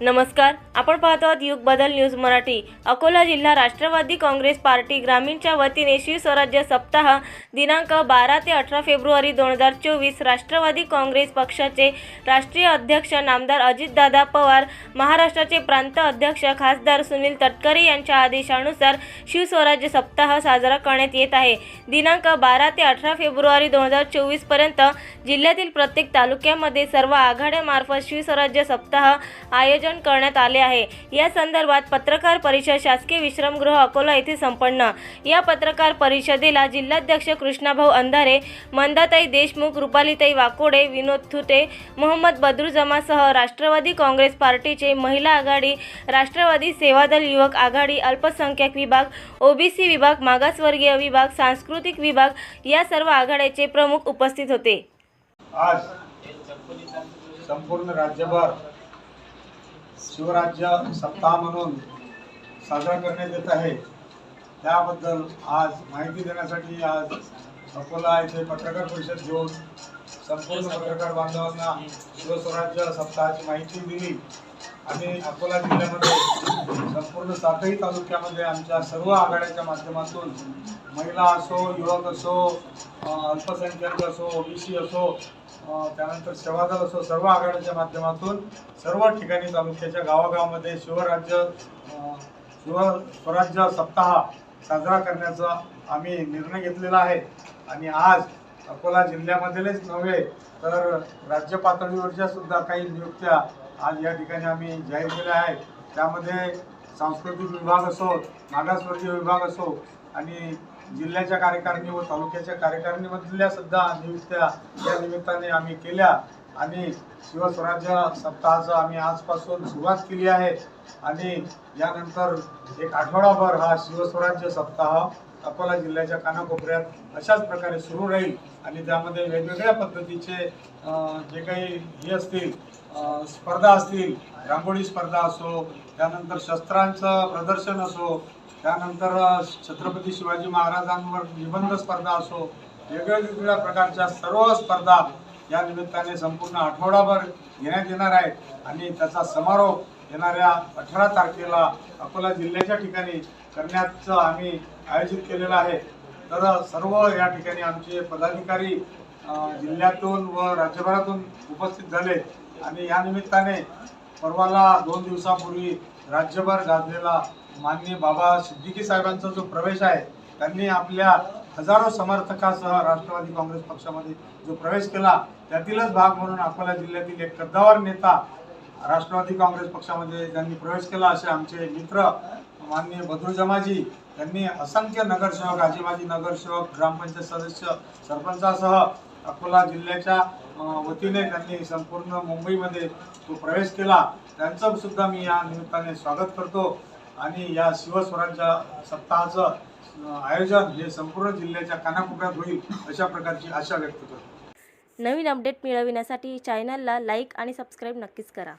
नमस्कार आपण पाहतो आहात युग बदल न्यूज मराठी. अकोला जिल्हा राष्ट्रवादी काँग्रेस पार्टी ग्रामीणच्या वतीने शिवस्वराज्य सप्ताह दिनांक बारा ते अठरा फेब्रुवारी दोन हजार चोवीस राष्ट्रवादी काँग्रेस पक्षाचे राष्ट्रीय अध्यक्ष नामदार अजितदादा पवार महाराष्ट्राचे प्रांत अध्यक्ष खासदार सुनील तटकरे यांच्या आदेशानुसार शिवस्वराज्य सप्ताह साजरा करण्यात येत आहे. दिनांक बारा ते अठरा फेब्रुवारी दोन हजार चोवीसपर्यंत जिल्ह्यातील प्रत्येक तालुक्यामध्ये सर्व आघाड्यामार्फत शिवस्वराज्य सप्ताह आयोजन करण्यात आले आहे. या संदर्भात पत्रकार परिषद शासकीय विश्रामगृह अकोला येथे संपन्न. या पत्रकार परिषदेला जिल्हाध्यक्ष कृष्णाभाऊ अंधारे मंदाताई देशमुख रुपालीताई वाकोडे विनोद थुटे मोहम्मद बद्रुजमासह राष्ट्रवादी काँग्रेस पार्टीचे महिला आघाडी राष्ट्रवादी सेवादल युवक आघाडी अल्पसंख्याक विभाग ओबीसी विभाग मागासवर्गीय विभाग सांस्कृतिक विभाग या सर्व आघाड्याचे प्रमुख उपस्थित होते. आज संपूर्ण राज्यभर शिवराज्य सप्ताह म्हणून साजरा करण्यात येत आहे. त्याबद्दल आज माहिती देण्यासाठी आज अकोला येथे पत्रकार परिषद घेऊन संपूर्ण पत्रकार बांधवांना शिवस्वराज्य सप्ताहाची माहिती दिली. आणि अकोला जिल्ह्यामध्ये संपूर्ण सातही तालुक्यामध्ये आमच्या सर्व आघाड्यांच्या माध्यमातून महिला असो युवक असो अल्पसंख्याक असो ओबीसी असो त्यानंतर सेवादल असो सर्व आघाड्यांच्या माध्यमातून सर्व ठिकाणी तालुक्याच्या गावागावामध्ये शिवराज्य शिव स्वराज्य सप्ताह साजरा करण्याचा आम्ही निर्णय घेतलेला आहे. आणि आज अकोला जिल्ह्यामधलेच नव्हे तर राज्य पातळीवरच्या सुद्धा काही नियुक्त्या आज या ठिकाणी आम्ही जाहीर केल्या आहेत. त्यामध्ये सांस्कृतिक विभाग असो मागासवर्गीय विभाग असो आणि जिल्ह्याच्या कार्यकारिणी व तालुक्याच्या कार्यकारिणीमधल्या सुद्धा नियुक्त्या या निमित्ताने आम्ही केल्या. आणि शिवस्वराज्य सप्ताहाचं आम्ही आजपासून सुरुवात केली आहे. आणि यानंतर एक आठवडाभर हा शिवस्वराज्य सप्ताह अकोला जिल्ह्याच्या कानाकोपऱ्यात अशाच प्रकारे सुरू राहील आणि त्यामध्ये वेगवेगळ्या पद्धतीचे जे काही हे असतील स्पर्धा असतील रांगोळी स्पर्धा असो त्यानंतर शस्त्रांचं प्रदर्शन असो त्यानंतर छत्रपती शिवाजी महाराजांवर निबंध स्पर्धा असो वेगवेगळ्या प्रकारच्या सर्व स्पर्धा या निमित्ताने संपूर्ण आठवडाभर घेण्यात येणार आहेत. आणि त्याचा समारोप येणाऱ्या अठरा तारखेला अकोला जिल्ह्याच्या ठिकाणी करण्याचं आम्ही आयोजित केलेलं आहे. तर सर्व या ठिकाणी आमचे पदाधिकारी जिल्ह्यातून व राज्यभरातून उपस्थित झाले आणि या निमित्ताने परवाला दोन दिवसापूर्वी राज्यभर गाजलेला माननीय बाबा सिद्दीकी साहेबांचा जो प्रवेश आहे त्यांनी आपल्या हजारो समर्थकासह राष्ट्रवादी काँग्रेस पक्षामध्ये जो प्रवेश केला त्यातीलच भाग म्हणून अकोला जिल्ह्यातील एक कद्दावर नेता राष्ट्रवादी काँग्रेस पक्षामध्ये ज्यांनी प्रवेश केला असे आमचे मित्र माननीय बद्रुजमाजी यांनी असंख्य नगरसेवक आजीमाजी नगरसेवक ग्रामपंचायत सदस्य सरपंचासह अकोला जिल्ह्याच्या वतीने त्यांनी संपूर्ण मुंबईमध्ये तो प्रवेश केला त्यांचं सुद्धा मी या निमित्ताने स्वागत करतो. आणि या शिवस्वराज्य सप्ताहाचं आयोजन हे संपूर्ण जिल्ह्याच्या कानाकोपऱ्यात होईल अशा प्रकारची आशा व्यक्त करतो. नवीन अपडेट मिळविण्यासाठी चॅनलला लाईक आणि सबस्क्राईब नक्कीच करा.